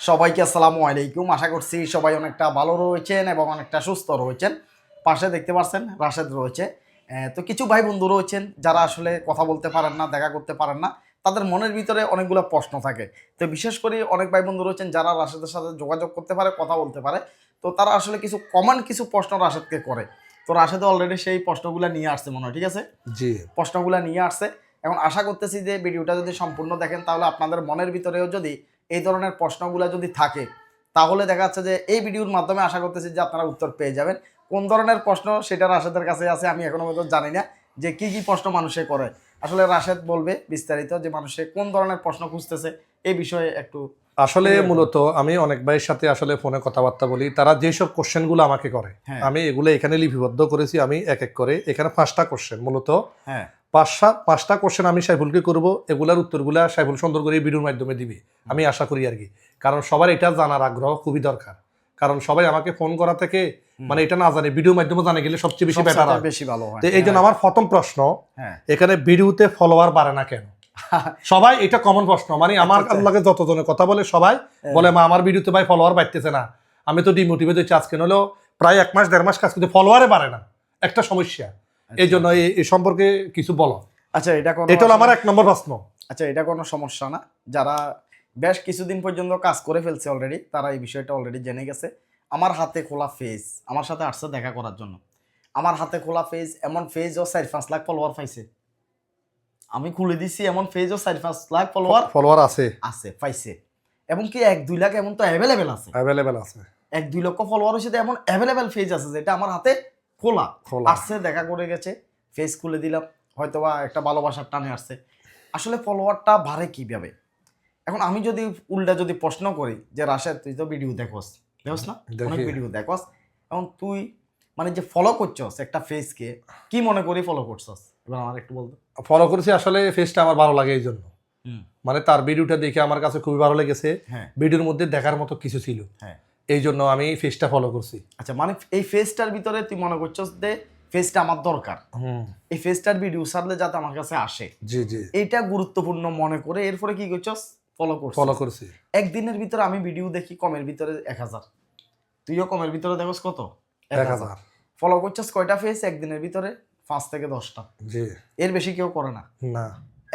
সবাইকে আসসালামু আলাইকুম। আশা করছি সবাই অনেকটা ভালো রয়েছেন এবং অনেকটা সুস্থ রয়েছেন। পাশে দেখতে পাচ্ছেন রাশেদ রয়েছে। তো কিছু ভাই বন্ধু রয়েছেন যারা আসলে কথা বলতে পারেন না দেখা করতে পারেন না তাদের মনের ভিতরে অনেকগুলো প্রশ্ন থাকে। তো বিশেষ করে অনেক ভাই বন্ধু রয়েছেন যারা রাশেদের সাথে যোগাযোগ করতে পারে কথা বলতে পারে। তো তারা আসলে কিছু কমন কিছু প্রশ্ন রাশেদকে করে। তো রাশেদ অলরেডি সেই প্রশ্নগুলো নিয়ে আসছে মনে হয় ঠিক আছে? জি। প্রশ্নগুলো নিয়ে আসছে। এখন আশা করতেছি যে ভিডিওটা যদি সম্পূর্ণ দেখেন তাহলে আপনাদের মনের ভিতরেও যদি এই ধরনের প্রশ্নগুলো যদি থাকে, তাহলে দেখা যাচ্ছে যে এই ভিডিওর মাধ্যমে আশা করতেছি যে আপনারা উত্তর পেয়ে যাবেন। কোন ধরনের প্রশ্ন সেটা রাশেদের কাছে আছে আমি এখনও পর্যন্ত জানি না যে কি কি প্রশ্ন মানুষে করে। আসলে রাশেদ বলবে বিস্তারিত যে মানুষে কোন ধরনের প্রশ্ন খুঁজতেছে এই বিষয়ে একটু আসলে মূলত আমি অনেক ভাইয়ের সাথে আসলে ফোনে কথাবার্তা বলি তারা যেসব কোশ্চেনগুলো আমাকে করে হ্যাঁ। আমি এগুলো এখানে লিপিবদ্ধ করেছি আমি এক এক করে এখানে পাঁচটা কোশ্চেন মূলত হ্যাঁ। পাঁচটা পাঁচটা কোশ্চেন আমি সাইফুলকে করব এগুলার উত্তরগুলা সাইফুল সুন্দর করে ভিডিওর মাধ্যমে দিবি আমি আশা করি আর কি কারণ সবার এটা জানার আগ্রহ খুবই দরকার কারণ সবাই আমাকে ফোন করা থেকে মানে এটা না জানে ভিডিওর মাধ্যমে জানে গেলে সবচেয়ে বেশি বেটার বেশি ভালো হয়। তো এই জন্য আমার প্রথম প্রশ্ন হ্যাঁ। এখানে ভিডিওতে ফলোয়ার বাড়ে না কেন? সবাই এটা কমন প্রশ্ন। মানে আমার আচ্ছা, আচ্ছা। আল্লাহকে যতজনে কথা বলে সবাই হ্যাঁ। বলে মা আমার ভিডিওতে ভাই ফলোয়ার বাড়তেছে না। আমি তো ডিমোটিভেট হচ্ছে আজকে। হলেও প্রায় এক মাস দেড় মাস কাজ করতে ফলোয়ারে বাড়ে না। একটা সমস্যা। এই জন্য এই- সম্পর্কে কিছু বলো। আচ্ছা এটা কোনো এটা হলো আমার এক নম্বর প্রশ্ন। আচ্ছা এটা কোনো সমস্যা না। যারা বেশ কিছুদিন পর্যন্ত কাজ করে ফেলছে অলরেডি তারা এই বিষয়টা অলরেডি জেনে গেছে। আমার হাতে খোলা ফেজ আমার সাথে আসছে দেখা করার জন্য। আমার হাতে খোলা ফেজ এমন ফেজ ও চার পাঁচ লাখ ফলোয়ার পাইছে। আমি খুলে দিছি এমন ফেজ ও চার পাঁচ লাখ ফলোয়ার ফলোয়ার আছে। আছে পাইছে। এবং কি এক দুই লাখ এমন তো অ্যাভেলেবেল আছে। অ্যাভেলেবেল আছে। এক দুই লক্ষ ফলোয়ার হচ্ছে এমন অ্যাভেলেবেল ফেজ আছে যেটা আমার হাতে খোলা। খোলা। আসছে দেখা করে গেছে। ফেজ খুলে দিলাম। হয়তোবা একটা ভালোবাসার টানে আসছে। আসলে ফলোয়ারটা বাড়ে কীভাবে? এখন আমি যদি উল্টা যদি প্রশ্ন করি যে রাশেদ তুই তো ভিডিও দেখোস। দেখোস না? অনেক ভিডিও দেখোস। এবং তুই মানে যে ফলো করছস একটা ফেসকে কি মনে করি ফলো করছস? এবার আমার একটু বলতো। ফলো করেছি আসলে ফেসটা আমার ভালো লাগে এই জন্য। মানে তার ভিডিওটা দেখে আমার কাছে খুবই ভালো লেগেছে। হ্যাঁ। ভিডিওর মধ্যে দেখার মতো কিছু ছিল। হ্যাঁ। এই জন্য আমি ফেসটা ফলো করছি। আচ্ছা মানে এই ফেসটার ভিতরে তুই মনে করছস যে ফেসটা আমার দরকার? হুম। এই ফেসটার ভিডিও সারলে যাতে আমার কাছে আসে। জি জি। এইটা গুরুত্বপূর্ণ মনে করে এরপরে কি করছস? ফলো করছস। ফলো করছি। একদিনের ভিতরে আমি ভিডিও দেখি কমের ভিতরে এক হাজার। তুইও কমের ভিতরে দেখোস কত? এক হাজার। ফলো করছস কয়টা ফেস একদিনের ভিতরে পাঁচ থেকে দশটা। জি। এর বেশি কেউ করে না। না।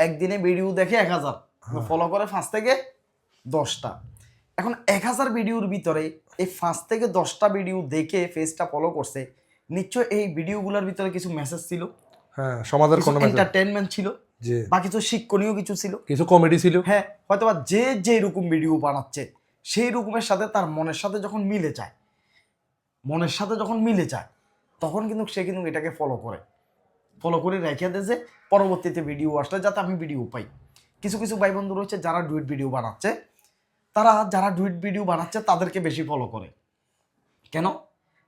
একদিনে ভিডিও দেখে এক হাজার। ফলো করে পাঁচ থেকে দশটা। এখন এক হাজার ভিডিওর ভিতরে এই পাঁচ থেকে দশটা ভিডিও দেখে ফেসটা ফলো করছে নিশ্চয় এই ভিডিওগুলোর ভিতরে কিছু মেসেজ ছিল? হ্যাঁ সমাজের কোনো এন্টারটেনমেন্ট ছিল? বা কিছু শিক্ষণীয় কিছু ছিল? কিছু কমেডি ছিল? হ্যাঁ হয়তোবা যে যে রকম ভিডিও বানাচ্ছে সেই রকমের সাথে তার মনের সাথে যখন মিলে যায় মনের সাথে যখন মিলে যায় তখন কিন্তু সে কিন্তু এটাকে ফলো করে। ফলো করে রেখে দেয় যে পরবর্তীতে ভিডিও আসলে যাতে আমি ভিডিও পাই। কিছু কিছু ভাই বন্ধু রয়েছে যারা ডুইট ভিডিও বানাচ্ছে। তারা যারা ডুইট ভিডিও বানাচ্ছে তাদেরকে বেশি ফলো করে। কেন?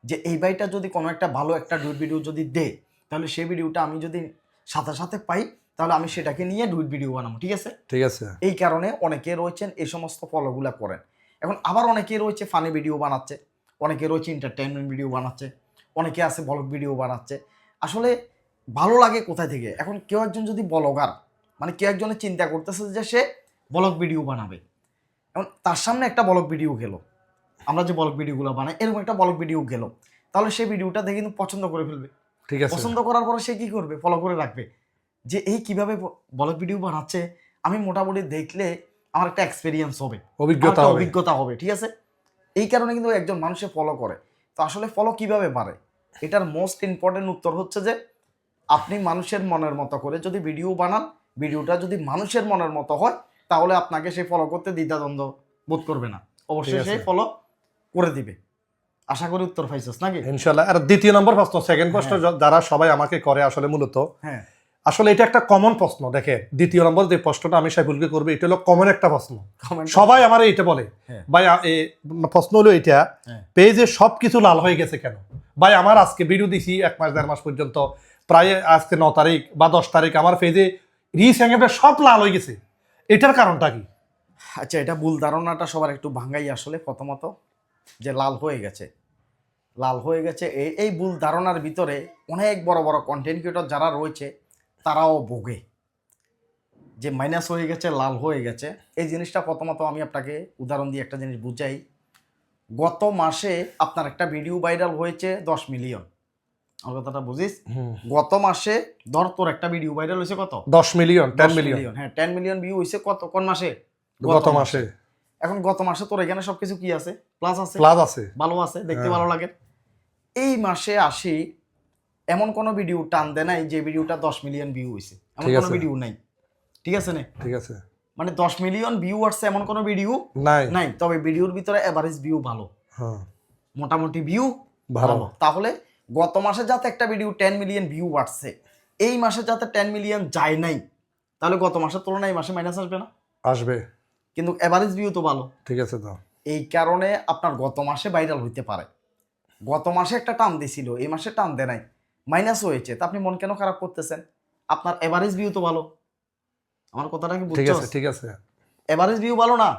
যে এই ভাইটা যদি কোনো একটা ভালো একটা ডুইট ভিডিও যদি দে তাহলে সেই ভিডিওটা আমি যদি সাথে সাথে পাই তাহলে আমি সেটাকে নিয়ে ডুইট ভিডিও বানাবো ঠিক আছে? ঠিক আছে। এই কারণে অনেকে রয়েছেন এই সমস্ত ফলোগুলো করেন। এখন আবার অনেকে রয়েছে ফানি ভিডিও বানাচ্ছে। অনেকে রয়েছে এন্টারটেনমেন্ট ভিডিও বানাচ্ছে অনেকে আছে ব্লগ ভিডিও বানাচ্ছে। আসলে ভালো লাগে কোথায় থেকে? এখন কেউ একজন যদি ব্লগার মানে কেউ একজনের চিন্তা করতেছে যে সে ব্লগ ভিডিও বানাবে। এখন তার সামনে একটা ব্লগ ভিডিও গেল আমরা যে ব্লগ ভিডিওগুলো বানাই এরকম একটা ব্লগ ভিডিও গেল তাহলে সেই ভিডিওটা দেখে কিন্তু পছন্দ করে ফেলবে। ঠিক আছে। পছন্দ করার পরে সে কী করবে? ফলো করে রাখবে। যে এই কীভাবে ব্লগ ভিডিও বানাচ্ছে আমি মোটামুটি দেখলে আমার একটা এক্সপিরিয়েন্স হবে। অভিজ্ঞতা অভিজ্ঞতা হবে ঠিক আছে? এই কারণে কিন্তু একজন মানুষে ফলো করে। তো আসলে ফলো কীভাবে বাড়ে এটার মোস্ট ইম্পর্টেন্ট উত্তর হচ্ছে যে আপনি মানুষের মনের মতো করে যদি ভিডিও বানান ভিডিওটা যদি মানুষের মনের মতো হয় তাহলে আপনাকে সে ফলো করতে দ্বিধাদ্বন্দ্ব বোধ করবে না। অবশ্যই। সে ফলো করে দিবে। আশা করি উত্তর পাইছিস নাকি? ইনশাল্লাহ আর দ্বিতীয় নম্বর প্রশ্ন সেকেন্ড প্রশ্ন যারা সবাই আমাকে করে আসলে মূলত হ্যাঁ। আসলে এটা একটা কমন প্রশ্ন দেখে দ্বিতীয় নম্বর যে প্রশ্নটা আমি সাইফুলকে করব এটা হলো কমন একটা প্রশ্ন। সবাই আমার এটা বলে। হ্যাঁ। ভাই প্রশ্ন হলো এটা হ্যাঁ। পেজে সব কিছু লাল হয়ে গেছে কেন? ভাই আমার আজকে ভিডিও দিছি এক মাস দেড় মাস পর্যন্ত প্রায় আজকে ন তারিখ বা দশ তারিখ আমার পেজে রিস হ্যাঙ্গেটা সব লাল হয়ে গেছে। এটার কারণটা কি? আচ্ছা এটা ভুল ধারণাটা সবার একটু ভাঙ্গাই আসলে প্রথমত যে লাল হয়ে গেছে। লাল হয়ে গেছে এই এই ভুল ধারণার ভিতরে অনেক বড় বড় কন্টেন্ট ক্রিয়েটর যারা রয়েছে তারাও ভোগে। যে মাইনাস হয়ে গেছে লাল হয়ে গেছে। এই জিনিসটা প্রথমত আমি আপনাকে উদাহরণ দিয়ে একটা জিনিস বুঝাই। গত মাসে আপনার একটা ভিডিও ভাইরাল হয়েছে দশ মিলিয়ন আমার কথাটা বুঝিস? গত মাসে ধর তোর একটা ভিডিও ভাইরাল হয়েছে কত? দশ মিলিয়ন টেন মিলিয়ন হ্যাঁ টেন মিলিয়ন ভিউ হয়েছে কত কোন মাসে? গত মাসে। এখন গত মাসে তোর এখানে সবকিছু কি আছে? প্লাস আছে। প্লাস আছে। ভালো আছে দেখতে হ্যাঁ। ভালো লাগে। এই মাসে আসি এমন কোনো ভিডিও টান দেয় নাই যে ভিডিওটা দশ মিলিয়ন ভিউ হয়েছে এমন কোনো ভিডিও নাই। ঠিক আছে না? ঠিক আছে। মানে দশ মিলিয়ন ভিউ আসছে এমন কোনো ভিডিও নাই। নাই। তবে ভিডিওর ভিতরে এভারেজ ভিউ ভালো। হ্যাঁ। মোটামুটি ভিউ ভালো। ভালো। তাহলে গত মাসে যাতে একটা ভিডিও টেন মিলিয়ন ভিউ আসছে এই মাসে যাতে টেন মিলিয়ন যায় নাই তাহলে গত মাসের তুলনায় এই মাসে মাইনাস আসবে না? আসবে। কিন্তু এভারেজ ভিউ তো ভালো। ঠিক আছে তো। এই কারণে আপনার গত মাসে ভাইরাল হইতে পারে। গত মাসে একটা টান দিছিল এই মাসে টান দেয় নাই। মাইনাস হয়েছে তা আপনি মন কেন খারাপ করতেছেন? আপনার এভারেজ ভিউ তো ভালো। আমার কথাটা কি ঠিক আছে ঠিক আছে। এভারেজ ভিউ ভালো না।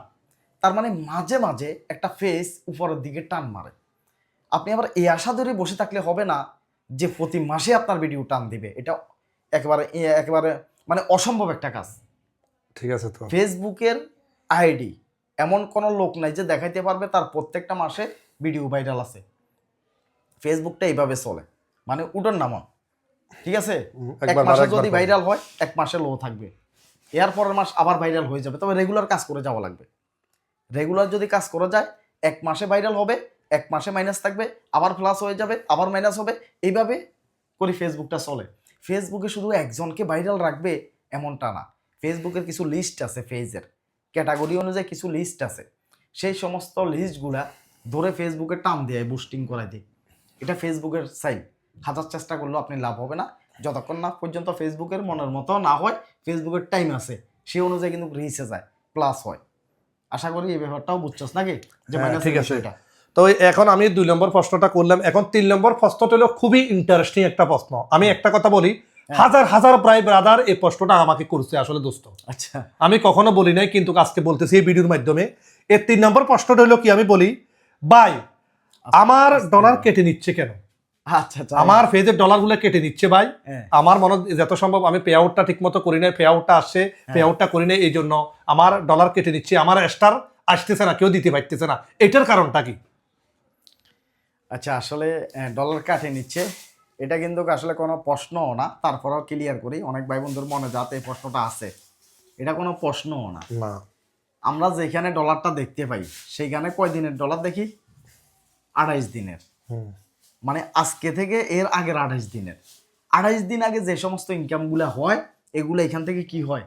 তার মানে মাঝে মাঝে একটা ফেস উপরের দিকে টান মারে। আপনি আবার এই আশা ধরে বসে থাকলে হবে না যে প্রতি মাসে আপনার ভিডিও টান দিবে। এটা একেবারে একেবারে মানে অসম্ভব একটা কাজ। ঠিক আছে তো। ফেসবুকের আইডি এমন কোনো লোক নাই যে দেখাইতে পারবে তার প্রত্যেকটা মাসে ভিডিও ভাইরাল আছে। ফেসবুকটা এইভাবে চলে। মানে উঠোন নামন ঠিক আছে? এক মাসে যদি ভাইরাল হয় এক মাসে লো থাকবে। এর পরের মাস আবার ভাইরাল হয়ে যাবে। তবে রেগুলার কাজ করে যাওয়া লাগবে। রেগুলার যদি কাজ করা যায় এক মাসে ভাইরাল হবে এক মাসে মাইনাস থাকবে আবার প্লাস হয়ে যাবে আবার মাইনাস হবে। এইভাবে করে ফেসবুকটা চলে। ফেসবুকে শুধু একজনকে ভাইরাল রাখবে এমনটা না। ফেসবুকের কিছু লিস্ট আছে পেজের ক্যাটাগরি অনুযায়ী কিছু লিস্ট আছে। সেই সমস্ত লিস্টগুলা ধরে ফেসবুকে টান দেয় বুস্টিং করাই দেয়। এটা ফেসবুকের সাইড হাজার চেষ্টা করলেও আপনি লাভ হবে না। যতক্ষণ না পর্যন্ত ফেসবুকের মনের মতো না হয় ফেসবুকের টাইম আছে সেই অনুযায়ী কিন্তু রিচে যায় প্লাস হয়। আশা করি এই ব্যাপারটাও বুঝছস নাকি? যে হ্যাঁ, ঠিক আছে। এটা তো এখন আমি দুই নম্বর প্রশ্নটা করলাম। এখন তিন নম্বর প্রশ্নটা হলো খুবই ইন্টারেস্টিং একটা প্রশ্ন। আমি একটা কথা বলি হাজার হাজার প্রায় ব্রাদার এই প্রশ্নটা আমাকে করছে আসলে দোস্ত। আচ্ছা। আমি কখনো বলি নাই কিন্তু আজকে বলতেছি এই ভিডিওর মাধ্যমে। এর তিন নম্বর প্রশ্নটা হলো কি আমি বলি বাই আমার ডলার কেটে নিচ্ছে কেন? আচ্ছা আচ্ছা আমার ফেজের ডলারগুলো কেটে নিচ্ছে ভাই। হ্যাঁ। আমার মনে হয় যত সম্ভব আমি পে আউটটা ঠিক মতো করি নাই পে আউটটা আসছে পে আউটটা করি নাই এই জন্য আমার ডলার কেটে নিচ্ছে আমার স্টার আসতেছে না কেউ দিতে পারতেছে না। এটার কারণটা কি? আচ্ছা আসলে ডলার কাটে নিচ্ছে। এটা কিন্তু আসলে কোনো প্রশ্নও না তারপরেও ক্লিয়ার করি। অনেক ভাই বন্ধুর মনে যাতে এই প্রশ্নটা আছে। এটা কোনো প্রশ্নও না। না। আমরা যেখানে ডলারটা দেখতে পাই সেইখানে কয় দিনের ডলার দেখি? আড়াইশ দিনের। হুম। মানে আজকে থেকে এর আগের আঠাইশ দিনের। আঠাইশ দিন আগে যে সমস্ত ইনকামগুলো হয় এগুলো এখান থেকে কি হয়?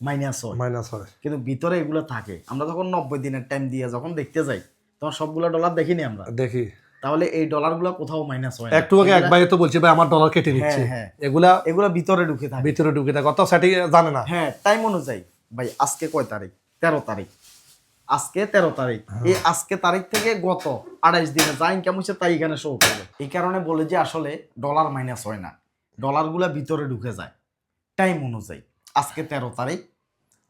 মাইনাস হয়। মাইনাস হয়। কিন্তু ভিতরে এগুলো থাকে। আমরা যখন নব্বই দিনের টাইম দিয়ে যখন দেখতে যাই তখন সবগুলো ডলার দেখিনি আমরা। দেখি। তাহলে এই ডলারগুলো কোথাও মাইনাস হয়। একটু আগে এক ভাই তো বলছি ভাই আমার ডলার কেটে নিচ্ছে হ্যাঁ। এগুলা এগুলো ভিতরে ঢুকে থাকে। ভিতরে ঢুকে থাকে। অত সেটি জানে না। হ্যাঁ টাইম অনুযায়ী। ভাই আজকে কয় তারিখ? তেরো তারিখ। আজকে তেরো তারিখ। এই আজকে তারিখ থেকে গত আড়াইশ দিনে যা ইনকাম হচ্ছে তাই এখানে শো করবে এই কারণে বলে যে আসলে ডলার মাইনাস হয় না। ডলারগুলো ভিতরে ঢুকে যায়। টাইম অনুযায়ী। আজকে তেরো তারিখ।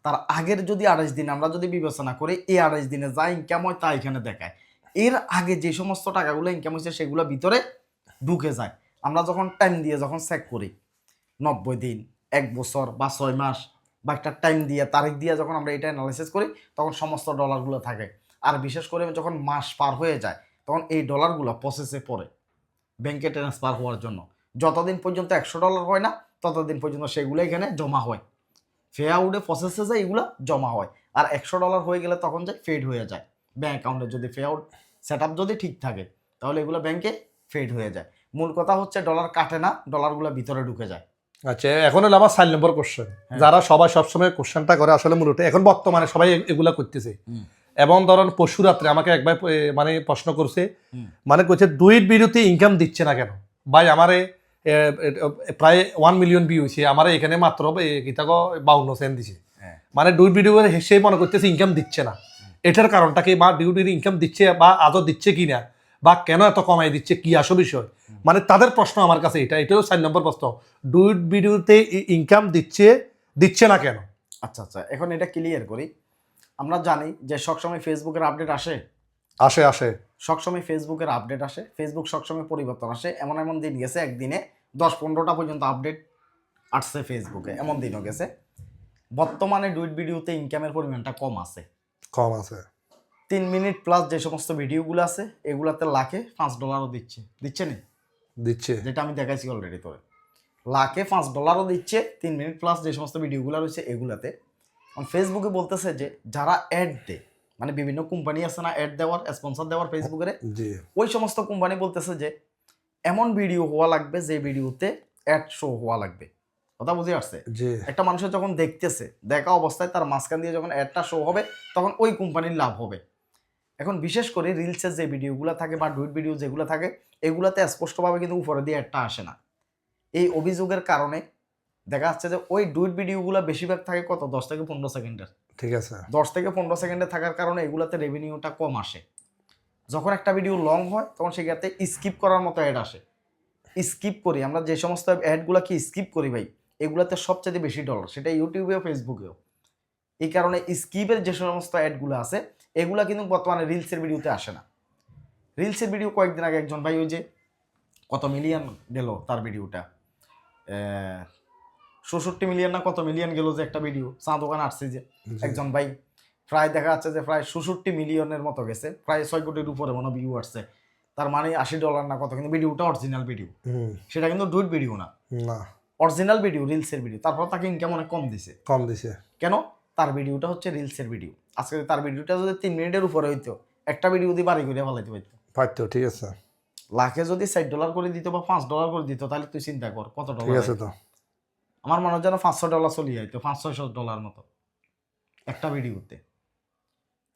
তার আগের যদি আড়াইশ দিন আমরা যদি বিবেচনা করি এই আড়াইশ দিনে যা ইনকাম হয় তা এখানে দেখায়। এর আগে যে সমস্ত টাকাগুলো ইনকাম হয়েছে সেগুলো ভিতরে ঢুকে যায়। আমরা যখন টাইম দিয়ে যখন চেক করি নব্বই দিন এক বছর বা ছয় মাস বা একটা টাইম দিয়ে, তারিখ দিয়ে যখন আমরা এটা অ্যানালাইসিস করি, তখন সমস্ত ডলারগুলো থাকে। আর বিশেষ করে যখন মাস পার হয়ে যায়, তখন এই ডলারগুলো প্রসেসে পড়ে ব্যাংকে ট্রান্সফার হওয়ার জন্য। যতদিন পর্যন্ত একশো ডলার হয় না, ততদিন পর্যন্ত সেগুলো এখানে জমা হয়। ফে আউটে প্রসেসে যায় এগুলো জমা হয়। আর একশো ডলার হয়ে গেলে তখন যায় ফেড হয়ে যায়। ব্যাঙ্ক অ্যাকাউন্টে যদি ফে আউট সেট যদি ঠিক থাকে, তাহলে এগুলো ব্যাংকে ফেড হয়ে যায়। মূল কথা হচ্ছে ডলার কাটে না ডলারগুলো ভিতরে ঢুকে যায়। আচ্ছা এখন হলো আমার চার নম্বর কোশ্চেন যারা সবাই সবসময় কোশ্চেনটা করে আসলে মূলত এখন বর্তমানে সবাই এগুলা করতেছে। এবং ধরুন পশু রাত্রে আমাকে একবার মানে প্রশ্ন করছে মানে করছে দুইট বিরতি ইনকাম দিচ্ছে না কেন? ভাই আমারে প্রায় ওয়ান মিলিয়ন ভিউ হয়েছে আমার এখানে মাত্র এ, বাউন্ন সেন্ট দিছে। হ্যাঁ। মানে দুই ভিডিও সে মনে করতেছে ইনকাম দিচ্ছে না। এটার কারণটা কি বা ডিউটির ইনকাম দিচ্ছে বা আদৌ দিচ্ছে কি না? বা কেন এত কমাই দিচ্ছে কি আসল বিষয়? মানে তাদের প্রশ্ন আমার কাছে এটা এটাও চার নম্বর প্রশ্ন। ডুইট ভিডিওতে ইনকাম দিচ্ছে দিচ্ছে না কেন? আচ্ছা আচ্ছা এখন এটা ক্লিয়ার করি। আমরা জানি যে সবসময় ফেসবুকের আপডেট আসে। আসে আসে। সবসময় ফেসবুকের আপডেট আসে। ফেসবুক সবসময় পরিবর্তন আসে। এমন এমন দিন গেছে একদিনে দশ পনেরোটা পর্যন্ত আপডেট আসছে ফেসবুকে এমন দিনও গেছে। বর্তমানে ডুইট ভিডিওতে ইনকামের পরিমাণটা কম আছে। কম আছে। তিন মিনিট প্লাস যে সমস্ত ভিডিওগুলো আছে এগুলাতে লাখে পাঁচ ডলারও দিচ্ছে। দিচ্ছে নি? দিচ্ছে। যেটা আমি দেখাইছি অলরেডি তোরে। লাখে পাঁচ ডলারও দিচ্ছে তিন মিনিট প্লাস যে সমস্ত ভিডিওগুলো রয়েছে এগুলাতে। ফেসবুকে বলতেছে যে যারা অ্যাড দেয় মানে বিভিন্ন কোম্পানি আছে না অ্যাড দেওয়ার স্পন্সর দেওয়ার ফেসবুকের ওই সমস্ত কোম্পানি বলতেছে যে এমন ভিডিও হওয়া লাগবে যে ভিডিওতে অ্যাড শো হওয়া লাগবে। কথা বুঝে আসছে? একটা মানুষের যখন দেখতেছে দেখা অবস্থায় তার মাঝখান দিয়ে যখন অ্যাডটা শো হবে তখন ওই কোম্পানির লাভ হবে। এখন বিশেষ করে রিলসের যে ভিডিওগুলো থাকে বা ডুইট ভিডিও যেগুলো থাকে এগুলাতে স্পষ্টভাবে কিন্তু উপরে দিয়ে অ্যাডটা আসে না। এই অভিযোগের কারণে দেখা যাচ্ছে যে ওই ডুইট ভিডিওগুলো বেশিরভাগ থাকে কত? দশ থেকে পনেরো সেকেন্ডের। ঠিক আছে। দশ থেকে পনেরো সেকেন্ডে থাকার কারণে এগুলাতে রেভিনিউটা কম আসে। যখন একটা ভিডিও লং হয় তখন সেক্ষেত্রে স্কিপ করার মতো অ্যাড আসে। স্কিপ করি। আমরা যে সমস্ত অ্যাডগুলোকে স্কিপ করি ভাই? এগুলাতে সবচেয়ে বেশি ডলার সেটা ইউটিউবেও ফেসবুকেও এই কারণে স্কিপের যে সমস্ত অ্যাডগুলো আছে এগুলা কিন্তু বর্তমানে রিলসের ভিডিওতে আসে না। রিলসের ভিডিও কয়েকদিন আগে একজন ভাই ওই যে কত মিলিয়ন গেল তার ভিডিওটা ষষট্টি মিলিয়ন না কত মিলিয়ন গেল যে একটা ভিডিও চা দোকান আসছে যে একজন ভাই। প্রায় দেখা যাচ্ছে যে প্রায় ষষট্টি মিলিয়নের মতো গেছে। প্রায় ছয় কোটির উপরে মনে ভিউ আসছে। তার মানে আশি ডলার না কত কিন্তু ভিডিওটা অরিজিনাল ভিডিও সেটা কিন্তু ডুইট ভিডিও না। না। অরিজিনাল ভিডিও রিলসের ভিডিও তারপর তাকে ইনকাম অনেক কম দিছে। কম দিছে। কেন? তার ভিডিওটা হচ্ছে রিলসের ভিডিও আজকে তার ভিডিওটা যদি তিন মিনিটের উপরে হইতো একটা ভিডিও যদি বাড়ি করে ফেলাইতে পারতো। পাইতো ঠিক আছে। লাখে যদি ষাট ডলার করে দিত বা পাঁচ ডলার করে দিত তাহলে তুই চিন্তা কর কত ঠিক ডলার আছে তো। আমার মনে হয় যেন পাঁচশো ডলার চলে যাইতো পাঁচ ছয়শো ডলার মতো একটা ভিডিওতে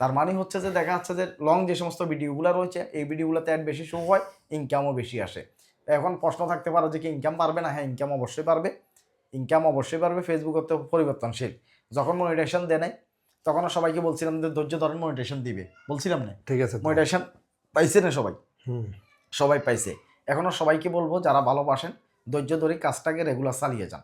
তার মানে হচ্ছে যে দেখা যাচ্ছে যে লং যে সমস্ত ভিডিওগুলো রয়েছে এই ভিডিওগুলোতে অ্যাড বেশি শো হয় ইনকামও বেশি আসে। এখন প্রশ্ন থাকতে পারে যে কি ইনকাম পারবে না? হ্যাঁ ইনকাম অবশ্যই পারবে ইনকাম অবশ্যই পারবে ফেসবুক তো পরিবর্তনশীল। যখন মনিটেশন দেয় নাই তখনও সবাইকে বলছিলাম যে ধৈর্য ধরেন মনিটেশন দিবে। বলছিলাম না? ঠিক আছে। মনিটেশন পাইছে না সবাই? হুম। সবাই পাইছে। এখনও সবাইকে বলব যারা ভালোবাসেন ধৈর্য ধরে কাজটাকে রেগুলার চালিয়ে যান।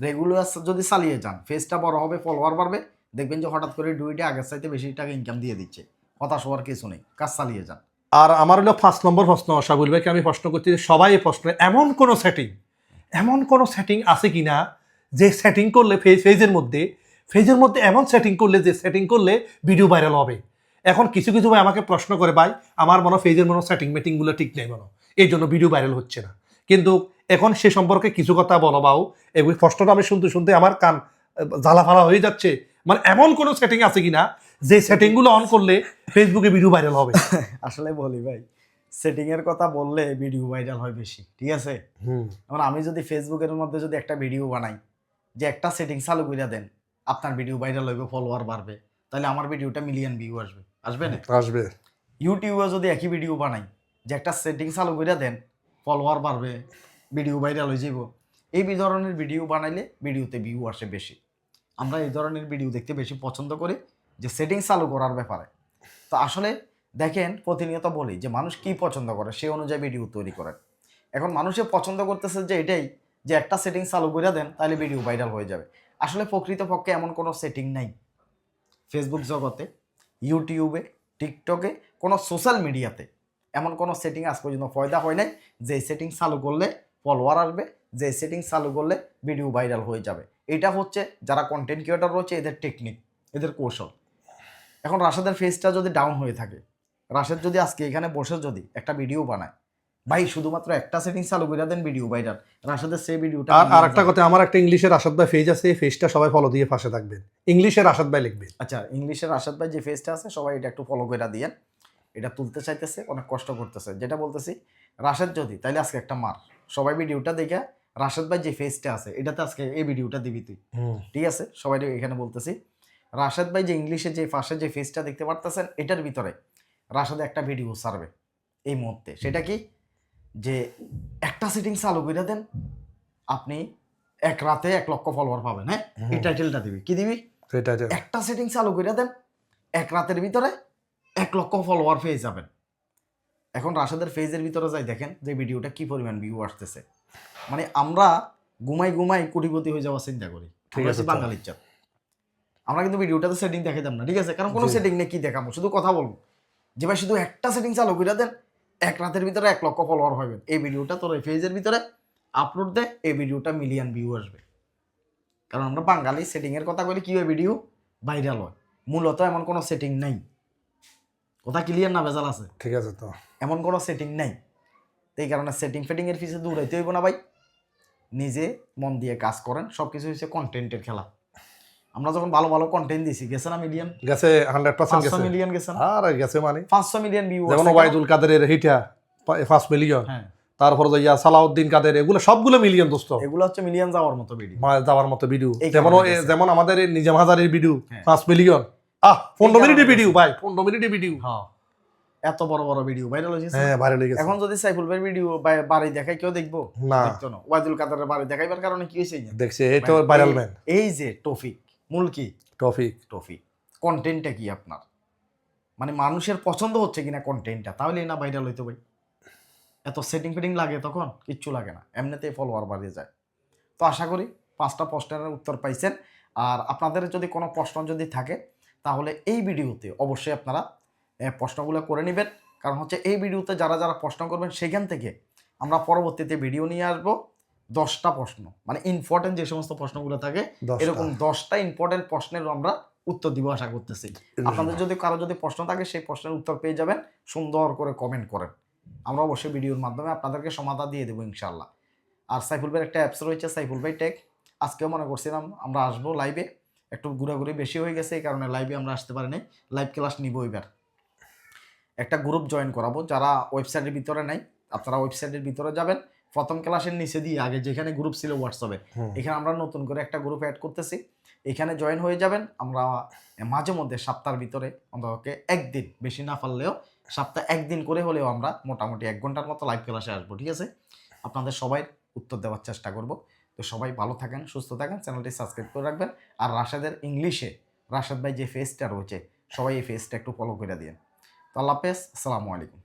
রেগুলার যদি চালিয়ে যান ফেসটা বড় হবে ফলোয়ার বাড়বে দেখবেন যে হঠাৎ করে ডুইটে আগের চাইতে বেশি টাকা ইনকাম দিয়ে দিচ্ছে। হতাশ হওয়ার কিছু নেই কাজ চালিয়ে যান। আর আমার হলো পাঁচ নম্বর প্রশ্ন সাবুল ভাইকে আমি প্রশ্ন করছি সবাই প্রশ্ন এমন কোনো সেটিং এমন কোনো সেটিং আছে কি না যে সেটিং করলে ফেজ ফেজের মধ্যে ফেজের মধ্যে এমন সেটিং করলে যে সেটিং করলে ভিডিও ভাইরাল হবে। এখন কিছু কিছু ভাই আমাকে প্রশ্ন করে ভাই আমার মনে হয় ফেজের মনে সেটিং মেটিংগুলো ঠিক নেই মনে এই জন্য ভিডিও ভাইরাল হচ্ছে না। কিন্তু এখন সে সম্পর্কে কিছু কথা বলো বাউ এই প্রশ্নটা আমি শুনতে শুনতে আমার কান জ্বালা ফালা হয়ে যাচ্ছে। মানে এমন কোনো সেটিং আছে কিনা যে সেটিংগুলো অন করলে ফেসবুকে ভিডিও ভাইরাল হবে? আসলে বলি ভাই সেটিংয়ের কথা বললে ভিডিও ভাইরাল হয় বেশি ঠিক আছে? হুম। আমি যদি ফেসবুকের মধ্যে যদি একটা ভিডিও বানাই যে একটা সেটিং চালু করে দেন আপনার ভিডিও ভাইরাল হইবে ফলোয়ার বাড়বে তাহলে আমার ভিডিওটা মিলিয়ন ভিউ আসবে। আসবে না? আসবে। ইউটিউবে যদি একই ভিডিও বানাই যে একটা সেটিং চালু করে দেন ফলোয়ার বাড়বে ভিডিও ভাইরাল হয়ে যাব এই ধরনের ভিডিও বানাইলে ভিডিওতে ভিউ আসে বেশি। আমরা এই ধরনের ভিডিও দেখতে বেশি পছন্দ করি যে সেটিং চালু করার ব্যাপারে। তো আসলে দেখেন প্রতিনিয়ত বলি যে মানুষ কি পছন্দ করে সে অনুযায়ী ভিডিও তৈরি করেন। এখন মানুষে পছন্দ করতেছে যে এটাই যে একটা সেটিং চালু করে দেন তাহলে ভিডিও ভাইরাল হয়ে যাবে। আসলে প্রকৃতপক্ষে এমন কোনো সেটিং নাই। ফেসবুক জগতে ইউটিউবে টিকটকে কোনো সোশ্যাল মিডিয়াতে এমন কোনো সেটিং আজ পর্যন্ত ফয়দা হয় নাই, যে সেটিং চালু করলে ফলোয়ার আসবে, যে সেটিং চালু করলে ভিডিও ভাইরাল হয়ে যাবে। এটা হচ্ছে যারা কন্টেন্ট ক্রিয়েটর রয়েছে, এদের টেকনিক এদের কৌশল। এখন রাশেদের ফেসটা যদি ডাউন হয়ে থাকে, রাশেদ যদি আজকে এখানে বসে যদি একটা ভিডিও বানায় ভাই শুধুমাত্র একটা সেটিং চালু করে দেন ভিডিও ভাইরাল রাশেদের সেই ভিডিওটা আর আর একটা কথা আমার একটা ইংলিশের আসাদ ভাই পেজ আছে এই পেজটা সবাই ফলো দিয়ে পাশে থাকবেন। ইংলিশের আসাদ ভাই লিখবেন। আচ্ছা ইংলিশের আসাদ ভাই যে ফেসটা আছে সবাই এটা একটু ফলো করে দিয়েন। এটা তুলতে চাইতেছে অনেক কষ্ট করতেছে। যেটা বলতেছি রাশেদ যদি তাইলে আজকে একটা মার। সবাই ভিডিওটা দেখে রাশেদ ভাই যে ফেসটা আছে এটাতে আজকে এই ভিডিওটা দিবি তুই। ঠিক আছে? সবাই এখানে বলতেছি রাশেদ ভাই যে ইংলিশে যে পাশে যে ফেসটা দেখতে পারতেছেন এটার ভিতরে রাশেদ একটা ভিডিও ছাড়বে। এই মুহূর্তে। সেটা কি? যে একটা সেটিং চালু করে দেন আপনি এক রাতে এক লক্ষ ফলোয়ার পাবেন হ্যাঁ? এই টাইটেলটা দিবি। কি দিবি? একটা সেটিং চালু করে দেন এক রাতের ভিতরে এক লক্ষ ফলোয়ার পেয়ে যাবেন। এখন রাশেদের ফেজের ভিতরে যাই দেখেন যে ভিডিওটা কি পরিমাণ ভিউ আসতেছে। মানে আমরা ঘুমাই ঘুমাই কোটিপতি হয়ে যাওয়ার চিন্তা করি। ঠিক আছে বাঙালির চাপ আমরা কিন্তু ভিডিওটাতে সেটিং দেখাতাম না ঠিক আছে? কারণ কোনো সেটিং নেই কি দেখাবো? শুধু কথা বলব। যে ভাই শুধু একটা সেটিং চালু করে দেন এক রাতের ভিতরে এক লক্ষ ফলোয়ার হবেন এই ভিডিওটা তোর এই ফেজের ভিতরে আপলোড দে এই ভিডিওটা মিলিয়ন ভিউ আসবে। কারণ আমরা বাঙালি সেটিংয়ের কথা বলি কী হয় ভিডিও ভাইরাল হয়। মূলত এমন কোনো সেটিং নেই। কথা ক্লিয়ার না ভেজাল আছে? ঠিক আছে তো। এমন কোনো সেটিং নাই। এই কারণে সেটিং ফেটিংয়ের পিছে দৌড়াইতে হইব না ভাই। নিজে মন দিয়ে কাজ করেন সব কিছু হচ্ছে কন্টেন্টের খেলা। আমরা যখন ভালো ভালো কন্টেন্ট দিছি গেছে না মিলিয়ন গেছে হান্ড্রেড পার্সেন্ট পাঁচশো গেছে। মিলিয়ন গেছে না? আর গেছে মানে? পাঁচশো মিলিয়ন ভিউ যেমন ওবায়দুল কাদেরের হিটা পাঁচ মিলিয়ন হ্যাঁ। তারপরে যাইয়া সালাউদ্দিন কাদের এগুলো সবগুলো মিলিয়ন দোস্ত। এগুলো হচ্ছে মিলিয়ন যাওয়ার মতো ভিডিও যাওয়ার মতো ভিডিও যেমন। যেমন আমাদের নিজাম হাজারের ভিডিও হ্যাঁ। পাঁচ মিলিয়ন আহ পনেরো কারণে মিনিটের ভিডিও ভাই পনেরো মিনিটের ভিডিও হ্যাঁ এত বড় বড় ভিডিও ভাইরাল হয়েছে। হ্যাঁ ভাইরাল হয়ে গেছে। এখন যদি সাইফুল ভাইয়ের ভিডিও বাড়ি দেখায় কেউ দেখব? না। দেখতো না। ওয়াইদুল কাদারের বাড়ি দেখাইবার কারণে কি হয়েছে? দেখছে এই তো ভাইরাল ম্যান এই যে টপিক মূল কি? টপিক টপিক কন্টেন্টটা কি আপনার? মানে মানুষের পছন্দ হচ্ছে কিনা কন্টেন্টটা তাহলে না ভাইরাল হইতে ভাই এত সেটিং ফিটিং লাগে তখন কিচ্ছু লাগে না। এমনিতেই ফলোয়ার বাড়িয়ে যায়। তো আশা করি পাঁচটা প্রশ্নের উত্তর পাইছেন। আর আপনাদের যদি কোনো প্রশ্ন যদি থাকে তাহলে এই ভিডিওতে অবশ্যই আপনারা প্রশ্নগুলো করে নেবেন। কারণ হচ্ছে এই ভিডিওতে যারা যারা প্রশ্ন করবেন সেখান থেকে আমরা পরবর্তীতে ভিডিও নিয়ে আসব। দশটা প্রশ্ন। মানে ইম্পর্টেন্ট যে সমস্ত প্রশ্নগুলো থাকে এরকম দশটা ইম্পর্টেন্ট প্রশ্নের আমরা উত্তর দিব আশা করতেছি। আপনাদের যদি কারও যদি প্রশ্ন থাকে সেই প্রশ্নের উত্তর পেয়ে যাবেন। সুন্দর করে কমেন্ট করেন। আমরা অবশ্যই ভিডিওর মাধ্যমে আপনাদেরকে সমাধান দিয়ে দেবো ইনশাল্লাহ আর সাইফুল ভাইয়ের একটা অ্যাপস রয়েছে সাইফুল ভাই টেক আজকেও মনে করছিলাম আমরা আসব লাইভে একটু ঘোরাঘুরি বেশি হয়ে গেছে এই কারণে লাইভে আমরা আসতে পারিনি। লাইভ ক্লাস নিব এবার। একটা গ্রুপ জয়েন করাবো যারা ওয়েবসাইটের ভিতরে নেই আপনারা ওয়েবসাইটের ভিতরে যাবেন। প্রথম ক্লাসের নিচে দিয়ে আগে যেখানে গ্রুপ ছিল হোয়াটসঅ্যাপে এখানে আমরা নতুন করে একটা গ্রুপ অ্যাড করতেছি। এখানে জয়েন হয়ে যাবেন আমরা মাঝে মধ্যে সপ্তাহের ভিতরে অন্ততকে একদিন বেশি না পারলেও সপ্তাহে একদিন করে হলেও আমরা মোটামুটি এক ঘণ্টার মতো লাইভ ক্লাসে আসব ঠিক আছে? আপনাদের সবাই উত্তর দেওয়ার চেষ্টা করব। তো সবাই ভালো থাকেন সুস্থ থাকেন চ্যানেলটি সাবস্ক্রাইব করে রাখবেন। আর রাশেদের ইংলিশে রাশেদ ভাই যে ফেসটা রয়েছে সবাই এই ফেসটা একটু ফলো করে দিন তো আল্লাহ হাফেজ আসসালামু আলাইকুম।